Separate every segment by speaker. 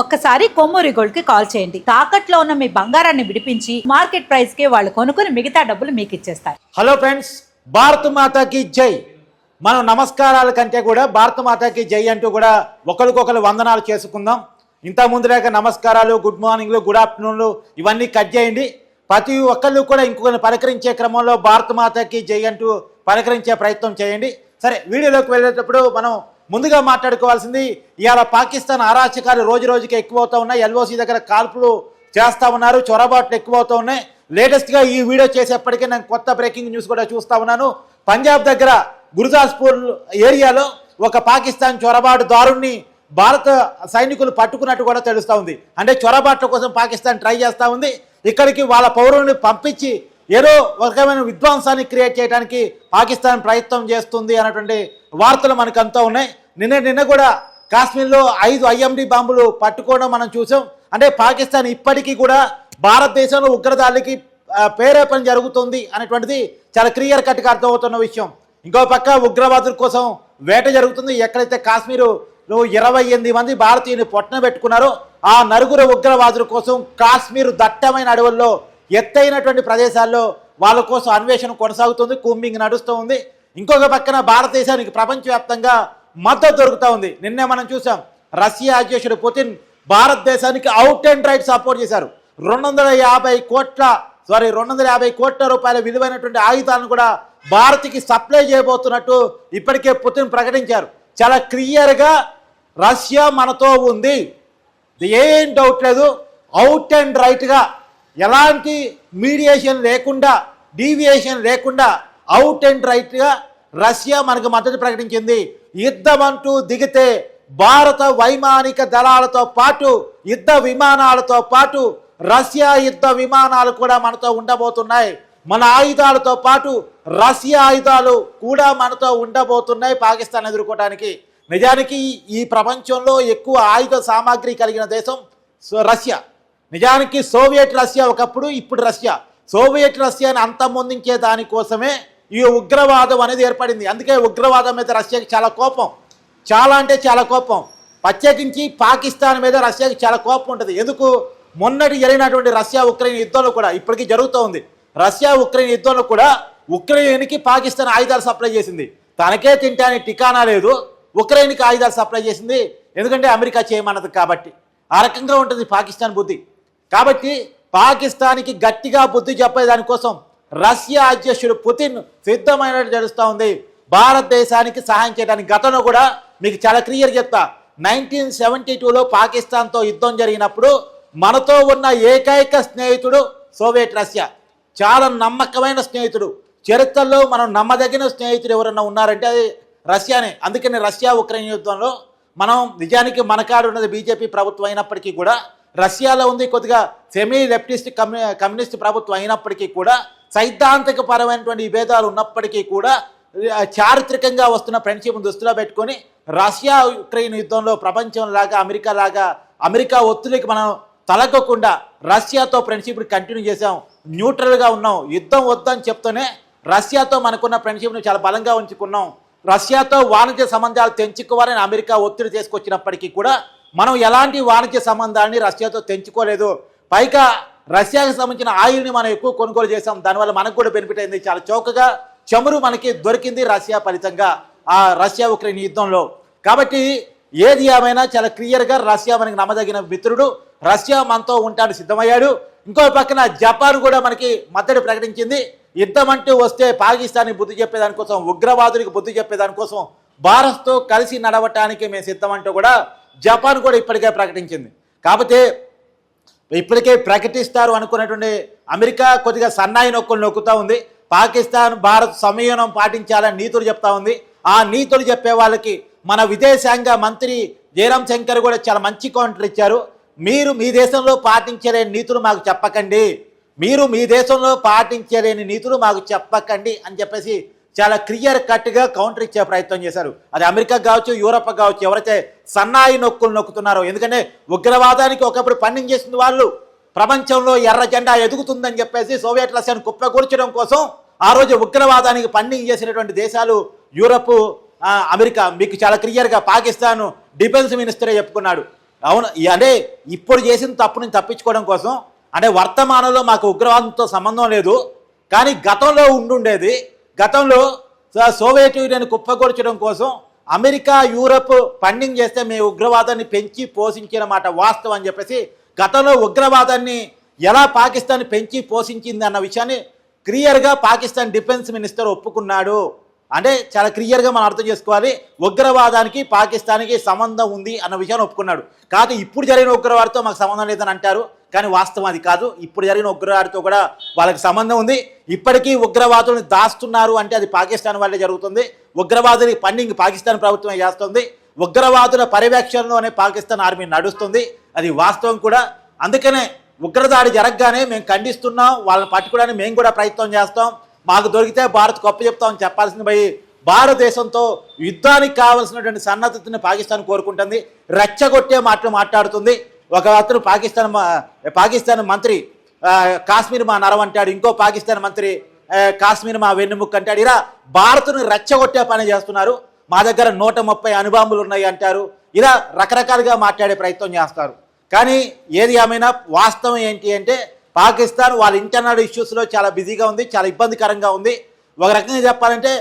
Speaker 1: ఒక్కసారి కొమ్మూరి గోల్డ్కి కాల్ చేయండి. తాకట్లో ఉన్న మీ బంగారాన్ని విడిపించి మార్కెట్ ప్రైస్కి వాళ్ళు కొనుక్కుని మిగతా డబ్బులు మీకు ఇచ్చేస్తారు.
Speaker 2: హలో ఫ్రెండ్స్ భారత మాతాకి జై. మనం నమస్కారాల కంటే కూడా భారత మాతాకి జై అంటూ కూడా ఒకరికొకరు వందనాలు చేసుకుందాం. ఇంత ముందు లేక నమస్కారాలు గుడ్ మార్నింగ్లు గుడ్ ఆఫ్టర్నూన్లు ఇవన్నీ కట్ చేయండి. ప్రతి ఒక్కళ్ళు కూడా ఇంకొకరిని పలకరించే క్రమంలో భారత మాతాకి జై అంటూ పలకరించే ప్రయత్నం చేయండి. సరే వీడియోలోకి వెళ్ళేటప్పుడు మనం ముందుగా మాట్లాడుకోవాల్సింది ఇవాళ పాకిస్తాన్ అరాచకాలు రోజు రోజుకి ఎక్కువ అవుతా ఉన్నాయి. ఎల్ఓసి దగ్గర కాల్పులు చేస్తూ ఉన్నారు చొరబాట్లు ఎక్కువ ఉన్నాయి. లేటెస్ట్గా ఈ వీడియో చేసేప్పటికీ నేను కొత్త బ్రేకింగ్ న్యూస్ కూడా చూస్తూ ఉన్నాను. పంజాబ్ దగ్గర గురుదాస్పూర్ ఏరియాలో ఒక పాకిస్తాన్ చొరబాటు దారుణ్ణి భారత సైనికులు పట్టుకున్నట్టు కూడా తెలుస్తూ ఉంది. అంటే చొరబాట్ల కోసం పాకిస్తాన్ ట్రై చేస్తూ ఉంది. ఇక్కడికి వాళ్ళ పౌరుల్ని పంపించి ఏదో ఒక రకమైన విధ్వంసాన్ని క్రియేట్ చేయడానికి పాకిస్తాన్ ప్రయత్నం చేస్తుంది అన్నటువంటి వార్తలు మనకు అంతా ఉన్నాయి. నిన్న నిన్న కూడా కాశ్మీర్లో ఐదు ఐఎండి బాంబులు పట్టుకోవడం మనం చూసాం. అంటే పాకిస్తాన్ ఇప్పటికీ కూడా భారతదేశంలో ఉగ్రదాడికి ప్రేరేపణ జరుగుతుంది అనేటువంటిది చాలా క్లియర్ కట్గా అర్థమవుతున్న విషయం. ఇంకో పక్క ఉగ్రవాదుల కోసం వేట జరుగుతుంది. ఎక్కడైతే కాశ్మీరులో ఇరవై ఎనిమిది మంది భారతీయుని పొట్టన పెట్టుకున్నారో ఆ నలుగురు ఉగ్రవాదుల కోసం కాశ్మీర్ దట్టమైన అడవుల్లో ఎత్తైనటువంటి ప్రదేశాల్లో వాళ్ళ కోసం అన్వేషణ కొనసాగుతుంది కూంబింగ్ నడుస్తూ ఉంది. ఇంకొక పక్కన భారతదేశానికి ప్రపంచవ్యాప్తంగా మద్దతు దొరుకుతూ ఉంది. నిన్నే మనం చూసాం రష్యా అధ్యక్షుడు పుతిన్ భారతదేశానికి అవుట్ అండ్ రైట్ సపోర్ట్ చేశారు. రెండు వందల యాభై కోట్ల సారీ రెండు వందల యాభై కోట్ల రూపాయల విలువైనటువంటి ఆయుధాలను కూడా భారత్కి సప్లై చేయబోతున్నట్టు ఇప్పటికే పుతిన్ ప్రకటించారు. చాలా క్లియర్గా రష్యా మనతో ఉంది. ఏం డౌట్ లేదు అవుట్ అండ్ రైట్గా ఎలాంటి మీడియేషన్ లేకుండా డీవియేషన్ లేకుండా అవుట్ అండ్ రైట్గా రష్యా మనకు మద్దతు ప్రకటించింది. యుద్ధం అంటూ దిగితే భారత వైమానిక దళాలతో పాటు యుద్ధ విమానాలతో పాటు రష్యా యుద్ధ విమానాలు కూడా మనతో ఉండబోతున్నాయి. మన ఆయుధాలతో పాటు రష్యా ఆయుధాలు కూడా మనతో ఉండబోతున్నాయి పాకిస్తాన్ ఎదుర్కోవడానికి నిజానికి ఈ ప్రపంచంలో ఎక్కువ ఆయుధ సామాగ్రి కలిగిన దేశం సో- రష్యా. నిజానికి సోవియట్ రష్యా ఒకప్పుడు ఇప్పుడు రష్యా. సోవియట్ రష్యాని అంతమొందించే దానికోసమే ఈ ఉగ్రవాదం అనేది ఏర్పడింది. అందుకే ఉగ్రవాదం మీద రష్యాకి చాలా కోపం. చాలా అంటే చాలా కోపం. ప్రత్యేకించి పాకిస్తాన్ మీద రష్యాకి చాలా కోపం ఉంటుంది. ఎందుకు? మొన్నటి జరిగినటువంటి రష్యా ఉక్రెయిన్ యుద్ధంలో కూడా ఇప్పటికీ జరుగుతూ ఉంది. రష్యా ఉక్రెయిన్ యుద్ధంలో కూడా ఉక్రెయిన్కి పాకిస్తాన్ ఆయుధాలు సప్లై చేసింది. తనకే తింటానికి టికానా లేదు. ఉక్రెయిన్కి ఆయుధాలు సప్లై చేసింది. ఎందుకంటే అమెరికా చేయమన్నది కాబట్టి. ఆ రకంగా ఉంటుంది పాకిస్తాన్ బుద్ధి. కాబట్టి పాకిస్తాన్కి గట్టిగా బుద్ధి చెప్పే దానికోసం రష్యా అధ్యక్షుడు పుతిన్ సిద్ధమైనట్టు తెలుస్తూ ఉంది. భారతదేశానికి సహాయం చేయడానికి గతంలో కూడా మీకు చాలా క్లియర్ చెప్తా. నైన్టీన్ సెవెంటీ టూలో పాకిస్తాన్తో యుద్ధం జరిగినప్పుడు మనతో ఉన్న ఏకైక స్నేహితుడు సోవియట్ రష్యా. చాలా నమ్మకమైన స్నేహితుడు. చరిత్రలో మనం నమ్మదగిన స్నేహితుడు ఎవరన్నా ఉన్నారంటే అది రష్యానే. అందుకని రష్యా ఉక్రెయిన్ యుద్ధంలో మనం నిజానికి మనకాడు ఉన్నది బీజేపీ ప్రభుత్వం అయినప్పటికీ కూడా రష్యాలో ఉంది. కొద్దిగా సెమీ లెఫ్టిస్ట్ కమ్యూ కమ్యూనిస్ట్ ప్రభుత్వం అయినప్పటికీ కూడా సైద్ధాంతిక పరమైనటువంటి విభేదాలు ఉన్నప్పటికీ కూడా చారిత్రకంగా వస్తున్న ఫ్రెండ్షిప్ దృష్టిలో పెట్టుకొని రష్యా యుక్రెయిన్ యుద్ధంలో ప్రపంచం లాగా అమెరికా లాగా అమెరికా ఒత్తిడికి మనం తలగకుండా రష్యాతో ఫ్రెండ్షిప్ కంటిన్యూ చేసాం న్యూట్రల్గా ఉన్నాం. యుద్ధం వద్దని చెప్తూనే రష్యాతో మనకున్న ఫ్రెండ్షిప్ని చాలా బలంగా ఉంచుకున్నాం. రష్యాతో వాణిజ్య సంబంధాలు తెంచుకోవాలని అమెరికా ఒత్తిడి తీసుకొచ్చినప్పటికీ కూడా మనం ఎలాంటి వాణిజ్య సంబంధాన్ని రష్యాతో తెంచుకోలేదు. పైగా రష్యాకి సంబంధించిన ఆయిల్ని మనం ఎక్కువ కొనుగోలు చేసాం దానివల్ల మనకు కూడా బెనిఫిట్ అయింది. చాలా చౌకగా చమురు మనకి దొరికింది రష్యా ఫలితంగా ఆ రష్యా ఉక్రెయిన్ యుద్ధంలో. కాబట్టి ఏది ఏమైనా చాలా క్లియర్గా రష్యా మనకి నమ్మదగిన మిత్రుడు. రష్యా మనతో ఉంటాడు సిద్ధమయ్యాడు. ఇంకో పక్కన జపాన్ కూడా మనకి మద్దతు ప్రకటించింది. యుద్ధం అంటూ వస్తే పాకిస్తాన్కి బుద్ధి చెప్పేదానికోసం ఉగ్రవాదులకు బుద్ధి చెప్పేదానికోసం భారత్తో కలిసి నడవటానికి మేము సిద్ధమంటూ కూడా జపాన్ కూడా ఇప్పటికే ప్రకటించింది. కాకపోతే ఇప్పటికే ప్రకటిస్తారు అనుకున్నటువంటి అమెరికా కొద్దిగా సన్నాయి నొక్కులు నొక్కుతూ ఉంది. పాకిస్తాన్ భారత్ సంయమనం పాటించాలని నీతులు చెప్తా ఉంది. ఆ నీతులు చెప్పే వాళ్ళకి మన విదేశాంగ మంత్రి జయరాం శంకర్ కూడా చాలా మంచి కౌంటర్ ఇచ్చారు. మీరు మీ దేశంలో పాటించలేని నీతులు మాకు చెప్పకండి. మీరు మీ దేశంలో పాటించలేని నీతులు మాకు చెప్పకండి అని చెప్పేసి చాలా క్లియర్ కట్గా కౌంటర్ ఇచ్చే ప్రయత్నం చేశారు. అది అమెరికా కావచ్చు యూరప్ కావచ్చు ఎవరైతే సన్నాయి నొక్కులు నొక్కుతున్నారో ఎందుకంటే ఉగ్రవాదానికి ఒకప్పుడు పన్నింగ్ చేసిన వాళ్ళు. ప్రపంచంలో ఎర్ర జెండా ఎదుగుతుందని చెప్పేసి సోవియట్ రష్యాను కుప్పకూర్చడం కోసం ఆ రోజు ఉగ్రవాదానికి పన్నింగ్ చేసినటువంటి దేశాలు యూరప్ అమెరికా. మీకు చాలా క్లియర్గా పాకిస్తాన్ డిఫెన్స్ మినిస్టరే చెప్పుకున్నాడు. అవును అదే అంటే ఇప్పుడు చేసిన తప్పు నుంచి తప్పించుకోవడం కోసం అంటే వర్తమానంలో మాకు ఉగ్రవాదంతో సంబంధం లేదు కానీ గతంలో ఉండుండేది గతంలో సోవియట్ యూనియన్ కుప్పగొల్చడం కోసం అమెరికా యూరప్ ఫండింగ్ చేస్తే మేము ఉగ్రవాదాన్ని పెంచి పోషించిన మాట వాస్తవం అని చెప్పేసి గతంలో ఉగ్రవాదాన్ని ఎలా పాకిస్తాన్ పెంచి పోషించింది అన్న విషయాన్ని క్లియర్గా పాకిస్తాన్ డిఫెన్స్ మినిస్టర్ ఒప్పుకున్నాడు. అంటే చాలా క్లియర్గా మనం అర్థం చేసుకోవాలి ఉగ్రవాదానికి పాకిస్తాన్కి సంబంధం ఉంది అన్న విషయాన్ని ఒప్పుకున్నాడు. కాదు ఇప్పుడు జరిగిన ఉగ్రవాదంతో మాకు సంబంధం లేదని అంటారు. కానీ వాస్తవం అది కాదు. ఇప్పుడు జరిగిన ఉగ్రవాడితో కూడా వాళ్ళకి సంబంధం ఉంది. ఇప్పటికీ ఉగ్రవాదులను దాస్తున్నారు అంటే అది పాకిస్తాన్ వాళ్ళే జరుగుతుంది. ఉగ్రవాదుని పండింగ్ పాకిస్తాన్ ప్రభుత్వమే చేస్తుంది. ఉగ్రవాదుల పర్యవేక్షణలోనే పాకిస్తాన్ ఆర్మీ నడుస్తుంది. అది వాస్తవం కూడా. అందుకనే ఉగ్రదాడి జరగగానే మేము ఖండిస్తున్నాం. వాళ్ళని పట్టుకోవడానికి మేము కూడా ప్రయత్నం చేస్తాం. మాకు దొరికితే భారత్ గొప్ప చెప్తామని చెప్పాల్సింది. పోయి భారతదేశంతో యుద్ధానికి కావాల్సినటువంటి సన్నద్ధతని పాకిస్తాన్ కోరుకుంటుంది. రెచ్చగొట్టే మాటలు మాట్లాడుతుంది. ఒక అతను పాకిస్తాన్ మా- పాకిస్తాన్ మంత్రి కాశ్మీర్ మా నరం అంటాడు ఇంకో పాకిస్తాన్ మంత్రి కాశ్మీర్ మా వెన్నుముక్క అంటాడు. ఇలా భారత్ను రెచ్చగొట్టే పని చేస్తున్నారు. మా దగ్గర నూట ముప్పై అనుబాంబులు ఉన్నాయి అంటారు. ఇలా రకరకాలుగా మాట్లాడే ప్రయత్నం చేస్తారు. కానీ ఏది ఏమైనా వాస్తవం ఏంటి అంటే పాకిస్తాన్ వాళ్ళ ఇంటర్నల్ ఇష్యూస్లో చాలా బిజీగా ఉంది చాలా ఇబ్బందికరంగా ఉంది. ఒక రకంగా చెప్పాలంటే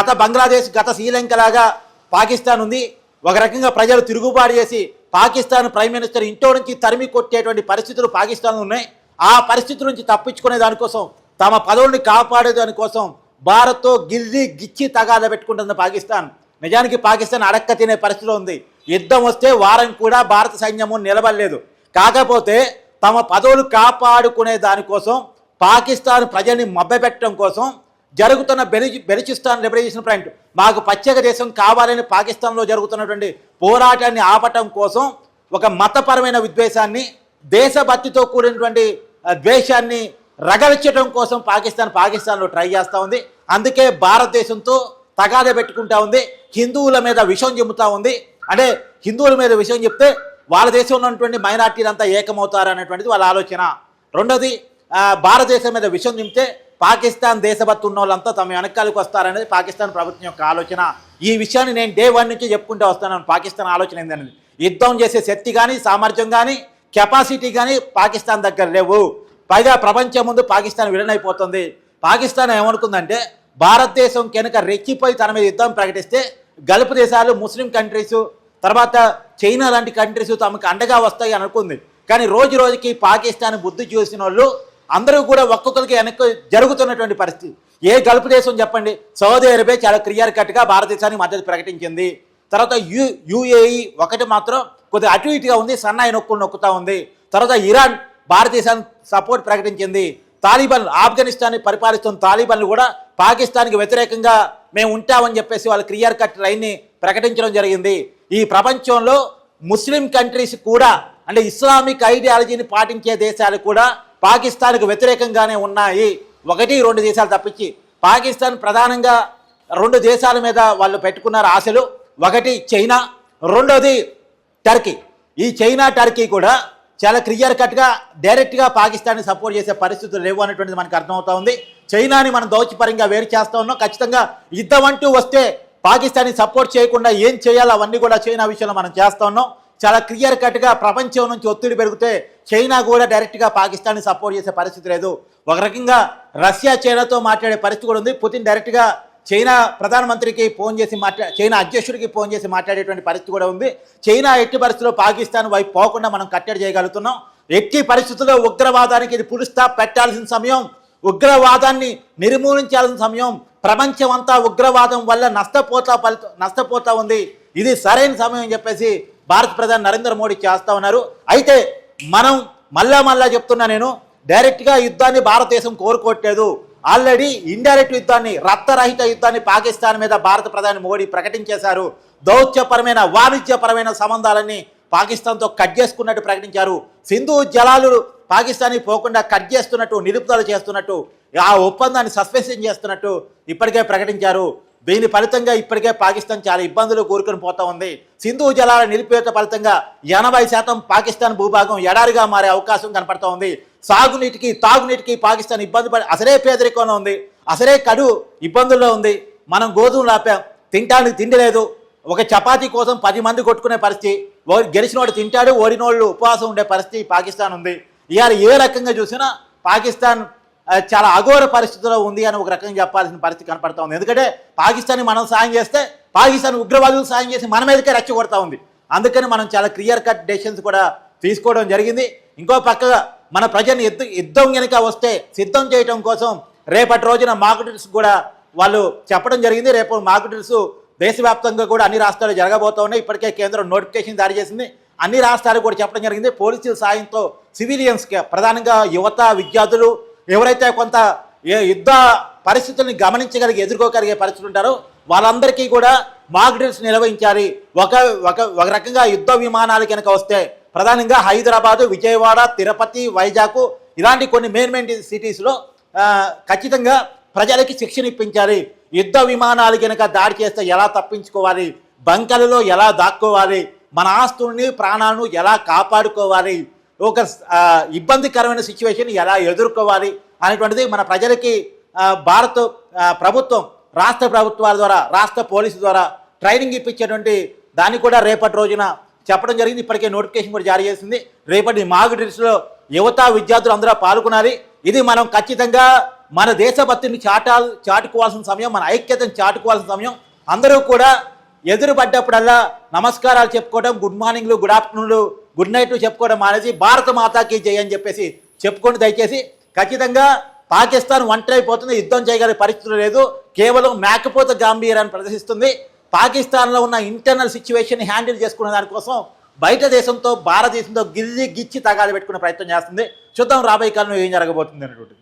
Speaker 2: గత బంగ్లాదేశ్ గత శ్రీలంక లాగా పాకిస్తాన్ ఉంది. ఒక రకంగా ప్రజలు తిరుగుబాటు చేసి పాకిస్తాన్ ప్రైమ్ మినిస్టర్ ఇంట్లో నుంచి తరిమి కొట్టేటువంటి పరిస్థితులు పాకిస్తాన్ ఉన్నాయి. ఆ పరిస్థితి నుంచి తప్పించుకునే దానికోసం తమ పదవుల్ని కాపాడే దానికోసం భారత్తో గిల్లి గిచ్చి తగాద పెట్టుకుంటుంది పాకిస్తాన్. నిజానికి పాకిస్తాన్ అడక్క తినే పరిస్థితిలో ఉంది. యుద్ధం వస్తే వారం కూడా భారత సైన్యము నిలబడలేదు. కాకపోతే తమ పదవులు కాపాడుకునే దానికోసం పాకిస్తాన్ ప్రజల్ని మభ్యపెట్టడం కోసం జరుగుతున్న బెలి బెలిచిస్తాన్ లిబరేషన్ ఫ్రంట్ మాకు ప్రత్యేక దేశం కావాలని పాకిస్తాన్లో జరుగుతున్నటువంటి పోరాటాన్ని ఆపటం కోసం ఒక మతపరమైన విద్వేషాన్ని దేశభక్తితో కూడినటువంటి ద్వేషాన్ని రగల్చడం కోసం పాకిస్తాన్ పాకిస్తాన్లో ట్రై చేస్తూ ఉంది. అందుకే భారతదేశంతో తగాద పెట్టుకుంటా ఉంది. హిందువుల మీద విషం చెబుతూ ఉంది. అంటే హిందువుల మీద విషయం చెప్తే వాళ్ళ దేశంలో ఉన్నటువంటి మైనార్టీలు అంతా ఏకమవుతారు అనేటువంటిది వాళ్ళ ఆలోచన. రెండోది భారతదేశం మీద విషయం చెప్తే పాకిస్తాన్ దేశభక్తి ఉన్న వాళ్ళంతా తమ వెనకాలకు వస్తారనేది పాకిస్తాన్ ప్రభుత్వం యొక్క ఆలోచన. ఈ విషయాన్ని నేను డే వన్ నుంచి చెప్పుకుంటూ వస్తాను పాకిస్తాన్ ఆలోచన ఏందనేది? యుద్ధం చేసే శక్తి కానీ సామర్థ్యం కానీ కెపాసిటీ కానీ పాకిస్తాన్ దగ్గర లేవు. పైగా ప్రపంచం ముందు పాకిస్తాన్ విడనైపోతుంది పాకిస్తాన్ ఏమనుకుందంటే భారతదేశం కనుక రెచ్చిపోయి తన మీద యుద్ధం ప్రకటిస్తే గల్ఫ్ దేశాలు ముస్లిం కంట్రీస్ తర్వాత చైనా లాంటి కంట్రీస్ తమకు అండగా వస్తాయి అని అనుకుంది. కానీ రోజు రోజుకి పాకిస్తాన్ బుద్ధి చూసిన వాళ్ళు అందరూ కూడా ఒక్కొక్కరికి వెనక్కి జరుగుతున్నటువంటి పరిస్థితి. ఏ గల్ఫ్ దేశం చెప్పండి? సౌదీ అరేబియా చాలా క్లియర్ కట్గా భారతదేశానికి మద్దతు ప్రకటించింది. తర్వాత యు యుఏఈ ఒకటి మాత్రం కొద్దిగా అటు ఇటుగా ఉంది సన్నాయి నొక్కులు నొక్కుతూ ఉంది. తర్వాత ఇరాన్ భారతదేశానికి సపోర్ట్ ప్రకటించింది. తాలిబాన్ ఆఫ్ఘనిస్తాన్ని పరిపాలిస్తున్న తాలిబాన్లు కూడా పాకిస్తాన్కి వ్యతిరేకంగా మేము ఉంటామని చెప్పేసి వాళ్ళు క్లియర్ కట్ లైన్ని ప్రకటించడం జరిగింది. ఈ ప్రపంచంలో ముస్లిం కంట్రీస్ కూడా అంటే ఇస్లామిక్ ఐడియాలజీని పాటించే దేశాలు కూడా పాకిస్తాన్కు వ్యతిరేకంగానే ఉన్నాయి. ఒకటి రెండు దేశాలు తప్పించి పాకిస్తాన్ ప్రధానంగా రెండు దేశాల మీద వాళ్ళు పెట్టుకున్నారు ఆశలు. ఒకటి చైనా. రెండోది టర్కీ. ఈ చైనా టర్కీ కూడా చాలా క్లియర్ కట్గా డైరెక్ట్గా పాకిస్తాన్ని సపోర్ట్ చేసే పరిస్థితులు లేవు అనేటువంటిది మనకు అర్థమవుతా ఉంది. చైనాని మనం దౌత్యపరంగా వేరు చేస్తా ఉన్నాం. ఖచ్చితంగా యుద్ధం అంటూ వస్తే పాకిస్తాన్ని సపోర్ట్ చేయకుండా ఏం చేయాలో అవన్నీ కూడా చైనా విషయంలో మనం చేస్తా ఉన్నాం. చాలా క్లియర్ కట్గా ప్రపంచం నుంచి ఒత్తిడి పెరిగితే చైనా కూడా డైరెక్ట్గా పాకిస్తాన్ని సపోర్ట్ చేసే పరిస్థితి లేదు. ఒక రకంగా రష్యా చైనాతో మాట్లాడే పరిస్థితి కూడా ఉంది. పుతిన్ డైరెక్ట్గా చైనా ప్రధానమంత్రికి ఫోన్ చేసి మాట్లా చైనా అధ్యక్షుడికి ఫోన్ చేసి మాట్లాడేటువంటి పరిస్థితి కూడా ఉంది. చైనా ఎట్టి పరిస్థితుల్లో పాకిస్తాన్ వైపు పోకుండా మనం కట్టడి చేయగలుగుతున్నాం. ఎట్టి పరిస్థితుల్లో ఉగ్రవాదానికి ఇది పులుస్తా పెట్టాల్సిన సమయం ఉగ్రవాదాన్ని నిర్మూలించాల్సిన సమయం ప్రపంచం అంతా ఉగ్రవాదం వల్ల నష్టపోతా ఫలితం నష్టపోతా ఉంది. ఇది సరైన సమయం అని చెప్పేసి భారత ప్రధాని నరేంద్ర మోడీ చేస్తా ఉన్నారు. అయితే మనం మళ్ళా మళ్ళా చెప్తున్నా నేను డైరెక్ట్గా యుద్ధాన్ని భారతదేశం కోరుకోవట్లేదు. ఆల్రెడీ ఇండైరెక్ట్ యుద్ధాన్ని రక్తరహిత యుద్ధాన్ని పాకిస్తాన్ మీద భారత ప్రధాని మోడీ ప్రకటించేశారు. దౌత్యపరమైన వాణిజ్యపరమైన సంబంధాలన్నీ పాకిస్తాన్తో కట్ చేసుకున్నట్టు ప్రకటించారు. సింధు జలాలు పాకిస్తాన్కి పోకుండా కట్ చేస్తున్నట్టు నిలుపుదల చేస్తున్నట్టు ఆ ఒప్పందాన్ని సస్పెన్షన్ చేస్తున్నట్టు ఇప్పటికే ప్రకటించారు. దీని ఫలితంగా ఇప్పటికే పాకిస్తాన్ చాలా ఇబ్బందులు కోరుకొని పోతా ఉంది. సింధు జలాల నిలిపివేత ఫలితంగా ఎనభై శాతం పాకిస్తాన్ భూభాగం ఎడారిగా మారే అవకాశం కనపడుతూ ఉంది. సాగునీటికి తాగునీటికి పాకిస్తాన్ ఇబ్బంది పడి అసలే పేదరికంలో ఉంది. అసలే కడు ఇబ్బందుల్లో ఉంది. మనం గోధుమలు ఆపాం. తింటానికి తిండి లేదు. ఒక చపాతీ కోసం పది మంది కొట్టుకునే పరిస్థితి. ఓ- గెలిచినోడు తింటాడు ఓడినోళ్ళు ఉపవాసం ఉండే పరిస్థితి పాకిస్తాన్ ఉంది. ఇవాళ ఏ రకంగా చూసినా పాకిస్తాన్ చాలా అఘోర పరిస్థితిలో ఉంది అని ఒక రకంగా చెప్పాల్సిన పరిస్థితి కనపడతా ఉంది. ఎందుకంటే పాకిస్తాన్ మనం సాయం చేస్తే పాకిస్తాన్ ఉగ్రవాదులు సాయం చేసి మన మీదకే రెచ్చగొడతా ఉంది. అందుకని మనం చాలా క్లియర్ కట్ డెసిషన్స్ కూడా తీసుకోవడం జరిగింది. ఇంకో పక్కగా మన ప్రజల్ని యుద్ధ యుద్ధం కనుక వస్తే సిద్ధం చేయడం కోసం రేపటి రోజున మార్కెటర్స్ కూడా వాళ్ళు చెప్పడం జరిగింది. రేపు మార్కెటర్స్ దేశవ్యాప్తంగా కూడా అన్ని రాష్ట్రాలు జరగబోతా ఉన్నాయి. ఇప్పటికే కేంద్రం నోటిఫికేషన్ జారీ చేసింది. అన్ని రాష్ట్రాలు కూడా చెప్పడం జరిగింది. పోలీసుల సాయంతో సివిలియన్స్కి ప్రధానంగా యువత విద్యార్థులు ఎవరైతే కొంత యుద్ధ పరిస్థితుల్ని గమనించగలిగి ఎదుర్కోగలిగే పరిస్థితులు ఉంటారో వాళ్ళందరికీ కూడా మాక్ డ్రిల్స్ నిర్వహించాలి. ఒక ఒక ఒక రకంగా యుద్ధ విమానాలు కనుక వస్తే ప్రధానంగా హైదరాబాదు విజయవాడ తిరుపతి వైజాగ్ ఇలాంటి కొన్ని మెయిన్ మెయిన్ సిటీస్లో ఖచ్చితంగా ప్రజలకి శిక్షణ ఇప్పించాలి. యుద్ధ విమానాలు కనుక దాడి చేస్తే ఎలా తప్పించుకోవాలి? బంకలలో ఎలా దాక్కోవాలి? మన ఆస్తుల్ని ప్రాణాలను ఎలా కాపాడుకోవాలి? ఒక ఇబ్బందికరమైన సిచ్యువేషన్ ఎలా ఎదుర్కోవాలి అనేటువంటిది మన ప్రజలకి భారత ప్రభుత్వం రాష్ట్ర ప్రభుత్వాల ద్వారా రాష్ట్ర పోలీసు ద్వారా ట్రైనింగ్ ఇప్పించేటువంటి దాన్ని కూడా రేపటి రోజున చెప్పడం జరిగింది. ఇప్పటికే నోటిఫికేషన్ కూడా జారీ చేసింది. రేపటి మాగు డ్రిల్స్లో యువత విద్యార్థులు అందరూ పాల్గొనాలి. ఇది మనం ఖచ్చితంగా మన దేశభక్తిని చాటా చాటుకోవాల్సిన సమయం మన ఐక్యతను చాటుకోవాల్సిన సమయం. అందరూ కూడా ఎదురుపడ్డప్పుడల్లా నమస్కారాలు చెప్పుకోవడం గుడ్ మార్నింగ్లు గుడ్ ఆఫ్టర్నూన్లు గుడ్ నైట్ చెప్పుకోవడం మానేసి భారత మాతాకి జై అని చెప్పేసి చెప్పుకోండి దయచేసి ఖచ్చితంగా పాకిస్తాన్ ఒంటరైపోతుంది యుద్ధం చేయగలిగే పరిస్థితులు లేదు కేవలం మేకపోత గాంభీర్యాన్ని ప్రదర్శిస్తుంది. పాకిస్తాన్లో ఉన్న ఇంటర్నల్ సిచ్యువేషన్ హ్యాండిల్ చేసుకునే దానికోసం బయట దేశంతో భారతదేశంతో గిల్లి గిచ్చి తగాలు పెట్టుకునే ప్రయత్నం చేస్తుంది. చూద్దాం రాబోయే కాలంలో ఏం జరగబోతుంది అనేటువంటిది.